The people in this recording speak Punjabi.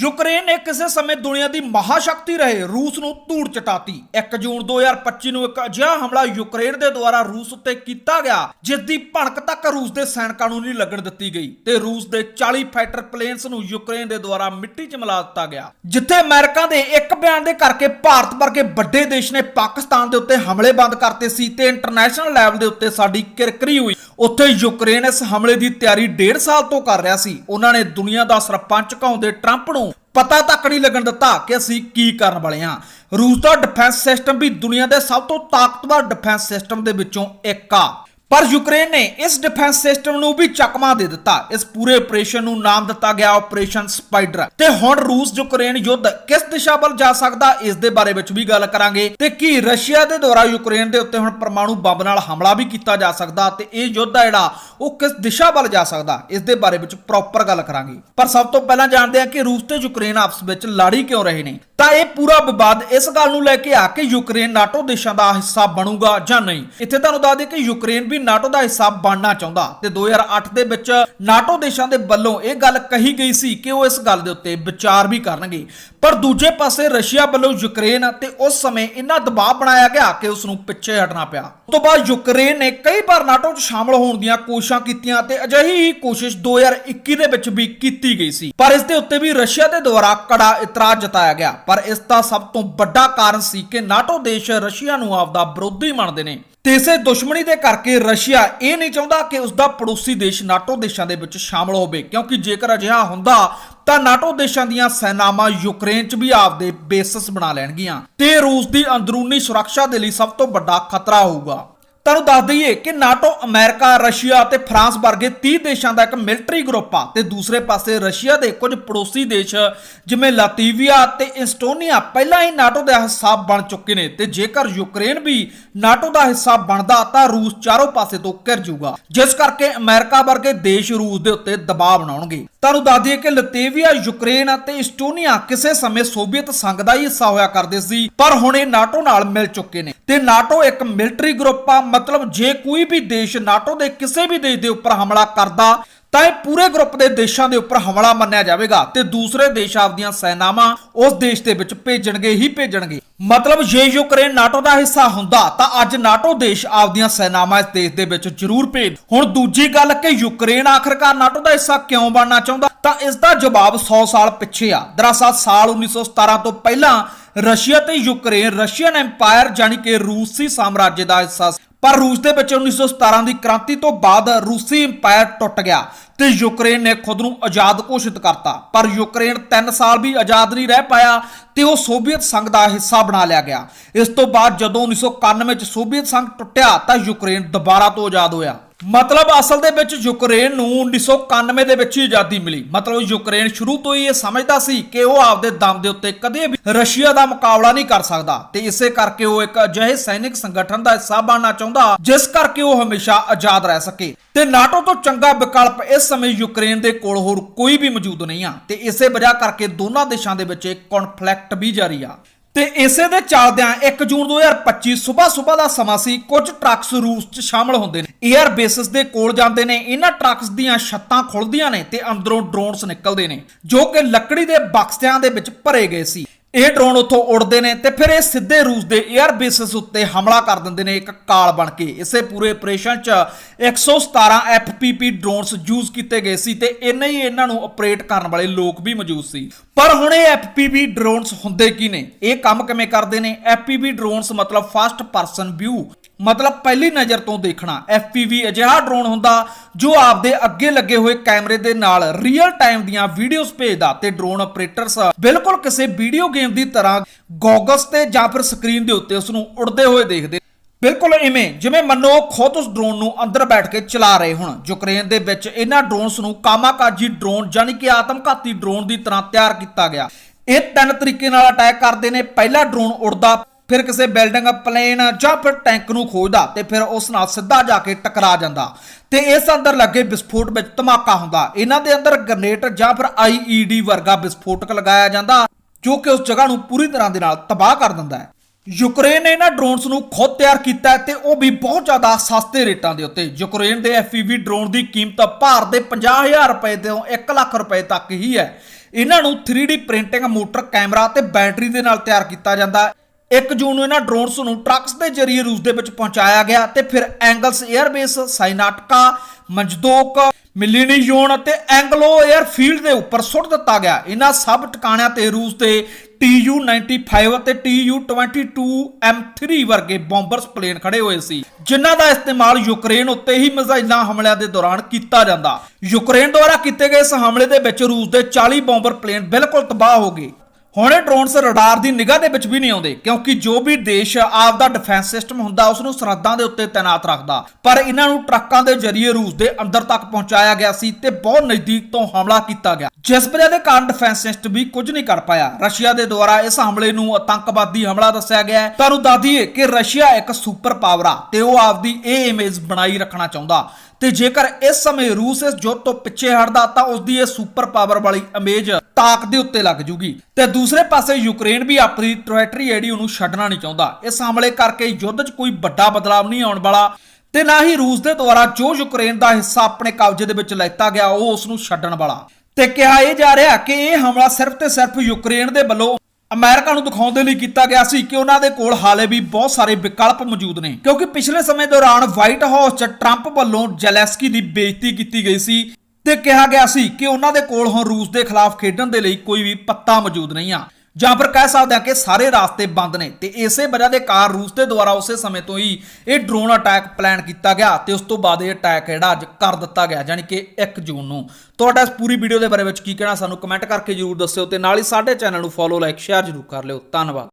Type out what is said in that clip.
ਯੂਕਰੇਨ ਨੇ ਕਿਸੇ ਸਮੇਂ ਦੁਨੀਆ ਦੀ ਮਹਾਸ਼ਕਤੀ ਰਹੇ, ਰੂਸ ਨੂੰ ਧੂੜ ਚਟਾਤੀ। 1 ਜੂਨ 2025 ਨੂੰ ਇੱਕ ਅਜਿਹਾ ਹਮਲਾ ਯੂਕਰੇਨ ਦੇ ਦੁਆਰਾ ਰੂਸ ਉੱਤੇ ਕੀਤਾ ਗਿਆ ਜਿਸ ਦੀ ਭਣਕ ਤੱਕ ਰੂਸ ਦੇ ਸੈਨਿਕਾਂ ਨੂੰ ਨਹੀਂ ਲੱਗਣ ਦਿੱਤੀ ਗਈ। ਤੇ ਰੂਸ ਦੇ 40 ਫਾਈਟਰ ਪਲੇਨਸ ਨੂੰ ਯੂਕਰੇਨ ਦੇ ਦੁਆਰਾ ਮਿੱਟੀ 'ਚ ਮਿਲਾ ਦਿੱਤਾ ਗਿਆ। ਜਿੱਥੇ ਅਮਰੀਕਾ ਦੇ ਇੱਕ ਬਿਆਨ ਦੇ ਕਰਕੇ ਭਾਰਤ ਵਰਗੇ ਵੱਡੇ ਦੇਸ਼ ਨੇ ਪਾਕਿਸਤਾਨ ਦੇ ਉੱਤੇ ਹਮਲੇ ਬੰਦ ਕਰਤੇ ਸੀ ਤੇ ਇੰਟਰਨੈਸ਼ਨਲ ਲੈਵਲ ਦੇ ਉੱਤੇ ਸਾਡੀ ਕਿਰਕਰੀ ਹੋਈ। ਉੱਥੇ ਯੂਕਰੇਨ ਇਸ ਹਮਲੇ ਦੀ ਤਿਆਰੀ 1.5 ਸਾਲ ਤੋਂ ਕਰ ਰਿਹਾ ਸੀ। ਉਹਨਾਂ ਨੇ ਦੁਨੀਆ ਦਾ ਸਰਪੰਚ ਕਹਾਉਂਦੇ ਟਰੰਪ ਨੂੰ ਪਤਾ ਤੱਕ ਨਹੀਂ ਲੱਗਣ ਦਿੱਤਾ ਕਿ ਅਸੀਂ ਕੀ ਕਰਨ ਵਾਲੇ ਹਾਂ। ਰੂਸ ਦਾ ਡਿਫੈਂਸ ਸਿਸਟਮ ਵੀ ਦੁਨੀਆ ਦੇ ਸਭ ਤੋਂ ਤਾਕਤਵਰ ਡਿਫੈਂਸ ਸਿਸਟਮ ਦੇ ਵਿੱਚੋਂ ਇੱਕ ਆ। ਪਰ ਯੂਕਰੇਨ ਨੇ ਇਸ ਡਿਫੈਂਸ ਸਿਸਟਮ ਨੂੰ ਵੀ ਚਕਮਾ ਦੇ ਦਿੱਤਾ। ਇਸ ਪੂਰੇ ਆਪਰੇਸ਼ਨ ਨੂੰ ਨਾਮ ਦਿੱਤਾ ਗਿਆ ਆਪਰੇਸ਼ਨ ਸਪਾਈਡਰ ਤੇ ਹੁਣ ਰੂਸ, ਯੂਕਰੇਨ ਯੁੱਧ ਕਿਸ ਦਿਸ਼ਾ ਵੱਲ ਜਾ ਸਕਦਾ, ਇਸ ਦੇ ਬਾਰੇ ਵਿੱਚ ਵੀ ਗੱਲ ਕਰਾਂਗੇ। ਤੇ ਕੀ ਰਸ਼ੀਆ ਦੇ ਦੁਆਰਾ ਯੂਕਰੇਨ ਦੇ ਉੱਤੇ ਹੁਣ ਪਰਮਾਣੂ ਬੰਬ ਨਾਲ ਹਮਲਾ ਵੀ ਕੀਤਾ ਜਾ ਸਕਦਾ ਤੇ ਇਹ ਯੁੱਧ ਆ ਜਿਹੜਾ, ਉਹ ਕਿਸ ਦਿਸ਼ਾ ਵੱਲ ਜਾ ਸਕਦਾ, ਇਸ ਦੇ ਬਾਰੇ ਵਿੱਚ ਪ੍ਰੋਪਰ ਗੱਲ ਕਰਾਂਗੇ। ਪਰ ਸਭ ਤੋਂ ਪਹਿਲਾਂ ਜਾਣਦੇ ਹਾਂ ਕਿ ਰੂਸ ਤੇ ਯੂਕਰੇਨ ਆਪਸ ਵਿੱਚ ਲੜੀ ਕਿਉਂ ਰਹੇ ਨੇ। ਤਾਂ ਇਹ ਪੂਰਾ ਵਿਵਾਦ ਇਸ ਗੱਲ ਨੂੰ ਲੈ ਕੇ ਆ ਕਿ ਯੂਕਰੇਨ ਨਾਟੋ ਦੇਸ਼ਾਂ ਦਾ ਹਿੱਸਾ ਬਣੂਗਾ ਜਾਂ ਨਹੀਂ। ਇੱਥੇ ਤੁਹਾਨੂੰ ਦੱਸ ਦਈਏ ਕਿ ਯੂਕਰੇਨ ਵੀ ਨਾਟੋ ਦਾ ਹਿੱਸਾ ਬਣਨਾ ਚਾਹੁੰਦਾ ਤੇ 2008 ਦੇ ਵਿੱਚ ਨਾਟੋ ਦੇਸ਼ਾਂ ਦੇ ਵੱਲੋਂ ਇਹ ਗੱਲ ਕਹੀ ਗਈ ਸੀ ਕਿ ਉਹ ਇਸ ਗੱਲ ਦੇ ਉੱਤੇ ਵਿਚਾਰ ਵੀ ਕਰਨਗੇ। ਪਰ ਦੂਜੇ ਪਾਸੇ ਰਸ਼ੀਆ ਵੱਲੋਂ ਯੂਕਰੇਨ ਤੇ ਉਸ ਸਮੇਂ ਇੰਨਾ ਦਬਾਅ ਬਣਾਇਆ ਗਿਆ ਕਿ ਉਸ ਨੂੰ ਪਿੱਛੇ ਹਟਣਾ ਪਿਆ। ਉਸ ਤੋਂ ਬਾਅਦ ਯੂਕਰੇਨ ਨੇ ਕਈ ਵਾਰ ਨਾਟੋ 'ਚ ਸ਼ਾਮਲ ਹੋਣ ਦੀਆਂ ਕੋਸ਼ਿਸ਼ਾਂ ਕੀਤੀਆਂ ਤੇ ਅਜਿਹੀ ਹੀ ਕੋਸ਼ਿਸ਼ 2021 ਦੇ ਵਿੱਚ ਵੀ ਕੀਤੀ ਗਈ ਸੀ। ਪਰ ਇਸ ਦੇ ਉੱਤੇ ਵੀ ਰਸ਼ੀਆ ਦੇ ਦੁਆਰਾ ਕੜਾ ਇਤਰਾਜ਼ ਜਤਾਇਆ ਗਿਆ। ਪਰ ਇਸ ਦਾ ਸਭ ਤੋਂ ਵੱਡਾ ਕਾਰਨ ਸੀ ਕਿ ਨਾਟੋ ਦੇਸ਼ ਰਸ਼ੀਆ ਨੂੰ ਆਪਦਾ ਵਿਰੋਧੀ ਮੰਨਦੇ ਨੇ। ਤੇ ਇਸੇ ਦੁਸ਼ਮਣੀ ਦੇ ਕਰਕੇ ਰਸ਼ੀਆ ਇਹ ਨਹੀਂ ਚਾਹੁੰਦਾ ਕਿ ਉਸ ਦਾ ਪੜੋਸੀ ਦੇਸ਼ ਨਾਟੋ ਦੇਸ਼ਾਂ ਦੇ ਵਿੱਚ ਸ਼ਾਮਲ ਹੋਵੇ, ਕਿਉਂਕਿ ਜੇਕਰ ਅਜਿਹਾ ਹੁੰਦਾ ਤਾਂ ਨਾਟੋ ਦੇਸ਼ਾਂ ਦੀਆਂ ਸੈਨਾਵਾਂ ਯੂਕਰੇਨ 'ਚ ਵੀ ਆਪਦੇ ਬੇਸਿਸ ਬਣਾ ਲੈਣਗੀਆਂ ਤੇ ਰੂਸ ਦੀ ਅੰਦਰੂਨੀ ਸੁਰੱਖਿਆ ਦੇ ਲਈ ਸਭ ਤੋਂ ਵੱਡਾ ਖਤਰਾ ਹੋਊਗਾ। ਤੁਹਾਨੂੰ ਦੱਸ ਦਈਏ ਕਿ ਨਾਟੋ ਅਮਰੀਕਾ, ਰਸ਼ੀਆ ਅਤੇ ਫਰਾਂਸ ਵਰਗੇ 30 ਦੇਸ਼ਾਂ ਦਾ ਇੱਕ ਮਿਲਟਰੀ ਗਰੁੱਪ ਆ ਤੇ ਦੂਸਰੇ ਪਾਸੇ ਰਸ਼ੀਆ ਦੇ ਕੁਝ ਪੜੋਸੀ ਦੇਸ਼ ਜਿਵੇਂ ਲਾਤੀਵੀਆ ਤੇ ਇਸਟੋਨੀਆ ਪਹਿਲਾਂ ਹੀ ਨਾਟੋ ਦਾ ਹਿੱਸਾ ਬਣ ਚੁੱਕੇ ਨੇ ਤੇ ਜੇਕਰ ਯੂਕਰੇਨ ਵੀ ਨਾਟੋ ਦਾ ਹਿੱਸਾ ਬਣਦਾ ਤਾਂ ਰੂਸ ਚਾਰੋਂ ਪਾਸੇ ਤੋਂ ਘਿਰ ਜਾਊਗਾ। ਜਿਸ ਕਰਕੇ ਅਮਰੀਕਾ ਵਰਗੇ ਦੇਸ਼ ਰੂਸ ਦੇ ਉੱਤੇ ਦਬਾਅ ਬਣਾਉਣਗੇ। ਤੁਹਾਨੂੰ ਦੱਸ ਦਈਏ ਕਿ ਲਤੇਵੀਆ, ਯੂਕਰੇਨ ਅਤੇ ਇਸਟੋਨੀਆ ਕਿਸੇ ਸਮੇਂ ਸੋਵੀਅਤ ਸੰਘ ਦਾ ਹੀ ਹਿੱਸਾ ਹੋਇਆ ਕਰਦੇ ਸੀ, ਪਰ ਹੁਣ ਇਹ ਨਾਟੋ ਨਾਲ ਮਿਲ ਚੁੱਕੇ ਨੇ। ਤੇ ਨਾਟੋ ਇੱਕ ਮਿਲਟਰੀ ਗਰੁੱਪ ਆ, ਮਤਲਬ ਜੇ ਕੋਈ ਵੀ ਦੇਸ਼ ਨਾਟੋ ਦੇ ਕਿਸੇ ਵੀ ਦੇਸ਼ ਦੇ ਉੱਪਰ ਹਮਲਾ ਕਰਦਾ ਤਾਂ ਇਹ ਪੂਰੇ ਗਰੁੱਪ ਦੇ ਦੇਸ਼ਾਂ ਦੇ ਉੱਪਰ ਹਮਲਾ ਮੰਨਿਆ ਜਾਵੇਗਾ ਤੇ ਦੂਸਰੇ ਦੇਸ਼ ਆਪਦੀਆਂ ਸੈਨਾਵਾਂ ਉਸ ਦੇਸ਼ ਦੇ ਵਿੱਚ ਭੇਜਣਗੇ ਹੀ ਭੇਜਣਗੇ। ਮਤਲਬ ਜੇ ਯੂਕਰੇਨ ਨਾਟੋ ਦਾ ਹਿੱਸਾ ਹੁੰਦਾ, ਤਾਂ ਅੱਜ ਨਾਟੋ ਦੇਸ਼ ਆਪਦੀਆਂ ਸੈਨਾਵਾਂ ਇਸ ਦੇਸ਼ ਦੇ ਵਿੱਚ ਜ਼ਰੂਰ ਭੇਜ। ਹੁਣ ਦੂਜੀ ਗੱਲ ਕਿ ਯੂਕਰੇਨ ਆਖਰਕਾਰ ਨਾਟੋ ਦਾ ਹਿੱਸਾ ਕਿਉਂ ਬਣਨਾ ਚਾਹੁੰਦਾ, ਤਾਂ ਇਸ ਦਾ ਜਵਾਬ 100 ਸਾਲ ਪਿੱਛੇ ਆ। ਦਰਅਸਲ ਸਾਲ 1917 ਤੋਂ ਪਹਿਲਾਂ ਰਸ਼ੀਆ ਤੇ ਯੂਕਰੇਨ, ਰਸ਼ੀਅਨ ਐਮਪਾਇਰ ਜਾਨੀ ਕਿ ਰੂਸੀ ਸਾਮਰਾਜ ਦਾ ਹਿੱਸਾ ਸੀ ਪਰ ਰੂਸ ਦੇ ਵਿੱਚ 1917 ਦੀ ਕ੍ਰਾਂਤੀ ਤੋਂ ਬਾਅਦ ਰੂਸੀ ਇੰਪਾਇਰ ਟੁੱਟ ਗਿਆ ਤੇ ਯੂਕਰੇਨ ਨੇ ਖੁਦ ਨੂੰ ਆਜ਼ਾਦ ਘੋਸ਼ਿਤ ਕਰਤਾ। ਪਰ ਯੂਕਰੇਨ 3 ਸਾਲ ਵੀ ਆਜ਼ਾਦ ਨਹੀਂ ਰਹਿ ਪਾਇਆ ਤੇ ਉਹ ਸੋਵੀਅਤ ਸੰਘ ਦਾ ਹਿੱਸਾ ਬਣਾ ਲਿਆ ਗਿਆ। ਇਸ ਤੋਂ ਬਾਅਦ ਜਦੋਂ 1991 ਚ ਸੋਵੀਅਤ ਸੰਘ ਟੁੱਟਿਆ ਤਾਂ ਯੂਕਰੇਨ ਦੁਬਾਰਾ ਤੋਂ ਆਜ਼ਾਦ ਹੋਇਆ। ਮਤਲਬ ਅਸਲ ਦੇ ਵਿੱਚ ਯੂਕਰੇਨ ਨੂੰ 1991 ਦੇ ਵਿੱਚ ਹੀ ਆਜ਼ਾਦੀ ਮਿਲੀ। ਮਤਲਬ ਯੂਕਰੇਨ ਸ਼ੁਰੂ ਤੋਂ ਹੀ ਇਹ ਸਮਝਦਾ ਸੀ ਕਿ ਉਹ ਆਪਦੇ ਦਮ ਦੇ ਉੱਤੇ ਕਦੇ ਵੀ ਰਸ਼ੀਆ ਦਾ ਮੁਕਾਬਲਾ ਨਹੀਂ ਕਰ ਸਕਦਾ ਤੇ ਇਸੇ ਕਰਕੇ ਉਹ ਇੱਕ ਅਜਿਹੇ ਸੈਨਿਕ ਸੰਗਠਨ ਦਾ ਹਿੱਸਾ ਬਣਨਾ ਚਾਹੁੰਦਾ, ਜਿਸ ਕਰਕੇ ਉਹ ਹਮੇਸ਼ਾ ਆਜ਼ਾਦ ਰਹਿ ਸਕੇ। ਤੇ ਨਾਟੋ ਤੋਂ ਚੰਗਾ ਵਿਕਲਪ ਇਸ ਸਮੇਂ ਯੂਕਰੇਨ ਦੇ ਕੋਲ ਹੋਰ ਕੋਈ ਵੀ ਮੌਜੂਦ ਨਹੀਂ ਆ ਤੇ ਇਸੇ ਵਜ੍ਹਾ ਕਰਕੇ ਦੋਨਾਂ ਦੇਸ਼ਾਂ ਦੇ ਵਿੱਚ ਇੱਕ ਕਨਫਲਿਕਟ ਵੀ ਜਾਰੀ ਆ। ਤੇ ਇਸੇ ਦੇ ਚੱਲਦਿਆਂ 1 ਜੂਨ 2025 ਸਵੇਰ ਸਵੇਰ ਦਾ ਸਮਾਂ ਸੀ, ਕੁਝ ਟਰੱਕਸ ਰੂਸ 'ਚ ਸ਼ਾਮਲ ਹੁੰਦੇ ਨੇ। 에ਅਰ ਬੇਸਿਸ ਦੇ ਕੋਲ ਜਾਂਦੇ ਨੇ, ਇਹਨਾਂ ਟਰੱਕਸ ਦੀਆਂ ਛੱਤਾਂ ਖੁੱਲਦੀਆਂ ਨੇ ਤੇ ਅੰਦਰੋਂ ਡਰੋਨਸ ਨਿਕਲਦੇ ਨੇ, ਜੋ ਕਿ ਲੱਕੜੀ ਦੇ ਬਕਸਿਆਂ ਦੇ ਵਿੱਚ ਭਰੇ ਗਏ ਸੀ। ਇਹ ਡਰੋਨ ਉੱਥੋਂ ਉੱਡਦੇ ਨੇ ਤੇ ਫਿਰ ਇਹ ਸਿੱਧੇ ਰੂਸ ਦੇ 에ਅਰ ਬੇਸਿਸ ਉੱਤੇ ਹਮਲਾ ਕਰ ਦਿੰਦੇ ਨੇ ਇੱਕ ਕਾਲ ਬਣ ਕੇ। ਇਸੇ ਪੂਰੇ ਆਪਰੇਸ਼ਨ 'ਚ 117 FPP ਡਰੋਨਸ ਯੂਜ਼ ਕੀਤੇ ਗਏ ਸੀ ਤੇ ਇੰਨੇ ਹੀ ਇਹਨਾਂ ਨੂੰ ਆਪਰੇਟ ਕਰਨ ਵਾਲੇ ਲੋਕ ਵੀ ਮੌਜੂਦ ਸੀ। ਪਰ ਹੁਣ ਇਹ FPV ਡਰੋਨਸ ਹੁੰਦੇ ਕੀ ਨੇ? ਇਹ ਕੰਮ ਕਿਵੇਂ ਕਰਦੇ ਨੇ? FPV ਡਰੋਨਸ ਮਤਲਬ ਫਸਟ ਪਰਸਨ ਵਿਊ ਮਤਲਬ ਪਹਿਲੀ ਨਜ਼ਰ ਤੋਂ ਦੇਖਣਾ FPV ਅਜਿਹਾ ਡਰੋਨ ਹੁੰਦਾ ਜੋ ਆਪਦੇ ਅੱਗੇ ਲੱਗੇ ਹੋਏ ਕੈਮਰੇ ਦੇ ਨਾਲ ਰੀਅਲ ਟਾਈਮ ਦੀਆਂ ਵੀਡੀਓਜ਼ ਭੇਜਦਾ ਤੇ ਡਰੋਨ ਆਪਰੇਟਰਸ ਬਿਲਕੁਲ ਕਿਸੇ ਵੀਡੀਓ ਗੇਮ ਦੀ ਤਰ੍ਹਾਂ ਗੋਗਲਸ ਤੇ ਜਾਂ ਫਿਰ ਸਕਰੀਨ ਦੇ ਉੱਤੇ ਉਸ ਨੂੰ ਉੜਦੇ ਹੋਏ ਦੇਖਦੇ। ਬਿਲਕੁਲ ਇਵੇਂ, ਜਿਵੇਂ ਮੰਨੋ ਖੁਦ ਉਸ ਡਰੋਨ ਨੂੰ ਅੰਦਰ ਬੈਠ ਕੇ ਚਲਾ ਰਹੇ ਹੋਣ। ਯੂਕਰੇਨ ਦੇ ਵਿੱਚ ਇਹਨਾਂ ਡਰੋਨਸ ਨੂੰ ਕਾਮਾਕਾਜੀ ਡਰੋਨ ਯਾਨੀ ਕਿ ਆਤਮਘਾਤੀ ਡਰੋਨ ਦੀ ਤਰ੍ਹਾਂ ਤਿਆਰ ਕੀਤਾ ਗਿਆ। ਇਹ ਤਿੰਨ ਤਰੀਕੇ ਨਾਲ ਅਟੈਕ ਕਰਦੇ ਨੇ। ਪਹਿਲਾ ਡਰੋਨ ਉੜਦਾ ਫਿਰ ਕਿਸੇ ਬਿਲਡਿੰਗ ਪਲੇਨ ਜਾਂ ਫਿਰ ਟੈਂਕ ਨੂੰ ਖੋਜਦਾ ਤੇ ਫਿਰ ਉਸ ਨਾਲ ਸਿੱਧਾ ਜਾ ਕੇ ਟਕਰਾ ਜਾਂਦਾ। ਤੇ ਇਸ ਅੰਦਰ ਲੱਗੇ ਵਿਸਫੋਟ ਵਿੱਚ ਧਮਾਕਾ ਹੁੰਦਾ। ਇਹਨਾਂ ਦੇ ਅੰਦਰ ਗ੍ਰਨੇਡ ਜਾਂ ਫਿਰ ਆਈਈਡੀ ਵਰਗਾ ਵਿਸਫੋਟਕ ਲਗਾਇਆ ਜਾਂਦਾ, ਜੋ ਕਿ ਉਸ ਜਗ੍ਹਾ ਨੂੰ ਪੂਰੀ ਤਰ੍ਹਾਂ ਦੇ ਨਾਲ ਤਬਾਹ ਕਰ ਦਿੰਦਾ ਹੈ। ਯੂਕਰੇਨ ਨੇ ਇਹਨਾਂ ਡਰੋਨਸ ਨੂੰ ਖੁਦ ਤਿਆਰ ਕੀਤਾ ਹੈ ਤੇ ਉਹ ਵੀ ਬਹੁਤ ਜ਼ਿਆਦਾ ਸਸਤੇ ਰੇਟਾਂ ਦੇ ਉੱਤੇ। ਯੂਕਰੇਨ ਦੇ FPV ਡਰੋਨ ਦੀ ਕੀਮਤ ਭਾਰਤ ਦੇ 50000 ਰੁਪਏ ਤੋਂ 1 ਲੱਖ ਰੁਪਏ ਤੱਕ ਹੀ ਹੈ। ਇਹਨਾਂ ਨੂੰ 3D ਪ੍ਰਿੰਟਿੰਗ ਮੋਟਰ ਕੈਮਰਾ ਤੇ ਬੈਟਰੀ ਦੇ ਨਾਲ ਤਿਆਰ ਕੀਤਾ ਜਾਂਦਾ ਹੈ। 1 ਜੂਨ ਨੂੰ ਇਹਨਾਂ ਡਰੋਨਸ ਨੂੰ ਟਰੱਕਸ ਦੇ ਜ਼ਰੀਏ ਰੂਸ ਦੇ ਵਿੱਚ ਪਹੁੰਚਾਇਆ ਗਿਆ ਤੇ ਫਿਰ ਐਂਗਲਸ 에ਅਰਬੇਸ ਸਾਈਨਾਟਕਾ ਮੰਜਦੋਕ ਮਿਲੀਨੀਯੋਨ ਅਤੇ ਐਂਗਲੋ 에ਅਰਫੀਲਡ ਦੇ ਉੱਪਰ ਸੁੱਟ ਦਿੱਤਾ ਗਿਆ। ਇਹਨਾਂ ਸਭ ਟਿਕਾਣਿਆਂ ਤੇ ਰੂਸ ਦੇ TU-95 ਅਤੇ TU-22 M3 ਵਰਗੇ ਬੰਬਰਸ ਪਲੇਨ ਖੜੇ ਹੋਏ ਸੀ, ਜਿਨ੍ਹਾਂ ਦਾ ਇਸਤੇਮਾਲ ਯੂਕਰੇਨ ਉੱਤੇ ਹੀ ਮਿਜ਼ਾਈਲਾਂ ਹਮਲਿਆਂ ਦੇ ਦੌਰਾਨ ਕੀਤਾ ਜਾਂਦਾ। ਯੂਕਰੇਨ ਦੁਆਰਾ ਕੀਤੇ ਗਏ ਇਸ ਹਮਲੇ ਦੇ ਵਿੱਚ ਰੂਸ ਦੇ 40 ਬੰਬਰ ਪਲੇਨ ਬਿਲਕੁਲ ਤਬਾਹ ਹੋ ਗਏ। ਹੁਣ ਇਹ ਡਰੋਨਸ ਰਡਾਰ ਦੀ ਨਿਗਾਹ ਦੇ ਵਿੱਚ ਵੀ ਨਹੀਂ ਆਉਂਦੇ, ਕਿਉਂਕਿ ਜੋ ਵੀ ਦੇਸ਼ ਆਪ ਦਾ ਡਿਫੈਂਸ ਸਿਸਟਮ ਹੁੰਦਾ, ਉਸ ਨੂੰ ਸਰਹੱਦਾਂ ਦੇ ਉੱਤੇ ਤਾਇਨਾਤ ਰੱਖਦਾ। ਪਰ ਇਹਨਾਂ ਨੂੰ ਟਰੱਕਾਂ ਦੇ ਜ਼ਰੀਏ ਰੂਸ ਦੇ ਅੰਦਰ ਤੱਕ ਪਹੁੰਚਾਇਆ ਗਿਆ ਸੀ ਤੇ ਬਹੁਤ ਨਜ਼ਦੀਕ ਤੋਂ ਹਮਲਾ ਕੀਤਾ ਗਿਆ। ਜਿਸ ਵਜ੍ਹਾ ਦੇ ਕਾਰਨ ਡਿਫੈਂਸ ਸਿਸਟਮ ਵੀ ਕੁਝ ਨਹੀਂ ਕਰ ਪਾਇਆ। ਰਸ਼ੀਆ ਦੇ ਦੁਆਰਾ ਇਸ ਹਮਲੇ ਨੂੰ ਆਤੰਕਵਾਦੀ ਹਮਲਾ ਦੱਸਿਆ ਗਿਆ ਹੈ। ਤੁਹਾਨੂੰ ਦੱਸ ਦਈਏ ਕਿ ਰਸ਼ੀਆ ਇੱਕ ਸੁਪਰ ਪਾਵਰ ਆ ਤੇ ਉਹ ਆਪਦੀ ਇਹ ਇਮੇਜ ਬਣਾਈ ਰੱਖਣਾ ਚਾਹੁੰਦਾ। ਤੇ ਜੇਕਰ ਇਸ ਸਮੇਂ ਰੂਸ ਇਸ ਜੁੱਧ ਤੋਂ ਪਿੱਛੇ ਹਟਦਾ, ਤਾਂ ਉਸ ਦੀ ਇਹ ਸੁਪਰ ਪਾਵਰ ਵਾਲੀ ਇਮੇਜ ਤਾਕ ਦੇ ਉੱਤੇ ਲੱਗ ਜੂਗੀ। ਤੇ ਦੂਸਰੇ ਪਾਸੇ ਯੂਕਰੇਨ ਵੀ ਆਪਣੀ ਟ੍ਰੈਟਰੀ ਜਿਹੜੀ ਉਹਨੂੰ ਛੱਡਣਾ ਨਹੀਂ ਚਾਹੁੰਦਾ। ਇਸ ਹਮਲੇ ਕਰਕੇ ਯੁੱਧ 'ਚ ਕੋਈ ਵੱਡਾ ਬਦਲਾਵ ਨਹੀਂ ਆਉਣ ਵਾਲਾ ਤੇ ਨਾ ਹੀ ਰੂਸ ਦੇ ਦੁਆਰਾ ਜੋ ਯੂਕਰੇਨ ਦਾ ਹਿੱਸਾ ਆਪਣੇ ਕਬਜ਼ੇ ਦੇ ਵਿੱਚ ਲੈਤਾ ਗਿਆ, ਉਹ ਉਸ ਨੂੰ ਛੱਡਣ ਵਾਲਾ। ਤੇ ਕਿਹਾ ਇਹ ਜਾ ਰਿਹਾ ਕਿ ਇਹ ਹਮਲਾ ਸਿਰਫ ਤੇ ਸਿਰਫ ਯੂਕਰੇਨ ਦੇ ਵੱਲੋਂ ਅਮਰੀਕਾ ਨੂੰ ਦਿਖਾਉਣ ਦੇ ਲਈ ਕੀਤਾ ਗਿਆ ਸੀ ਕਿ ਉਹਨਾਂ ਦੇ ਕੋਲ ਹਾਲੇ ਵੀ ਬਹੁਤ ਸਾਰੇ ਵਿਕਲਪ ਮੌਜੂਦ ਨੇ। ਕਿਉਂਕਿ ਪਿਛਲੇ ਸਮੇਂ ਦੌਰਾਨ ਵਾਈਟ ਹਾਊਸ 'ਚ ਟਰੰਪ ਵੱਲੋਂ ਜੈਲੈਸਕੀ ਦੀ ਬੇਇੱਜ਼ਤੀ ਕੀਤੀ ਗਈ ਸੀ। ਤੇ ਕਿਹਾ ਗਿਆ ਸੀ ਕਿ ਉਹਨਾਂ ਦੇ ਕੋਲ ਹੁਣ ਰੂਸ ਦੇ ਖਿਲਾਫ ਖੇਡਣ ਦੇ ਲਈ ਕੋਈ ਵੀ ਪੱਤਾ ਮੌਜੂਦ ਨਹੀਂ ਆ। ਜਾਂ ਫਿਰ ਕਹਿ ਸਕਦੇ ਹਾਂ ਕਿ ਸਾਰੇ ਰਾਸਤੇ ਬੰਦ ਨੇ ਤੇ ਇਸੇ ਵਜ੍ਹਾ ਦੇ ਕਾਰਨ ਰੂਸ ਦੇ ਦੁਆਰਾ ਉਸੇ ਸਮੇਂ ਤੋਂ ਹੀ ਇਹ ਡਰੋਨ ਅਟੈਕ ਪਲਾਨ ਕੀਤਾ ਗਿਆ ਤੇ ਉਸ ਤੋਂ ਬਾਅਦ ਇਹ ਅਟੈਕ ਜਿਹੜਾ ਅੱਜ ਕਰ ਦਿੱਤਾ ਗਿਆ, ਯਾਨੀ ਕਿ 1 ਜੂਨ ਨੂੰ। ਤੁਹਾਡਾ ਇਸ ਪੂਰੀ ਵੀਡੀਓ ਦੇ ਬਾਰੇ ਵਿੱਚ ਕੀ ਕਹਿਣਾ ਸਾਨੂੰ ਕਮੈਂਟ ਕਰਕੇ ਜਰੂਰ ਦੱਸਿਓ ਤੇ ਨਾਲ ਹੀ ਸਾਡੇ ਚੈਨਲ ਨੂੰ ਫੋਲੋ ਲਾਈਕ ਸ਼ੇਅਰ ਜਰੂਰ ਕਰ ਲਿਓ। ਧੰਨਵਾਦ।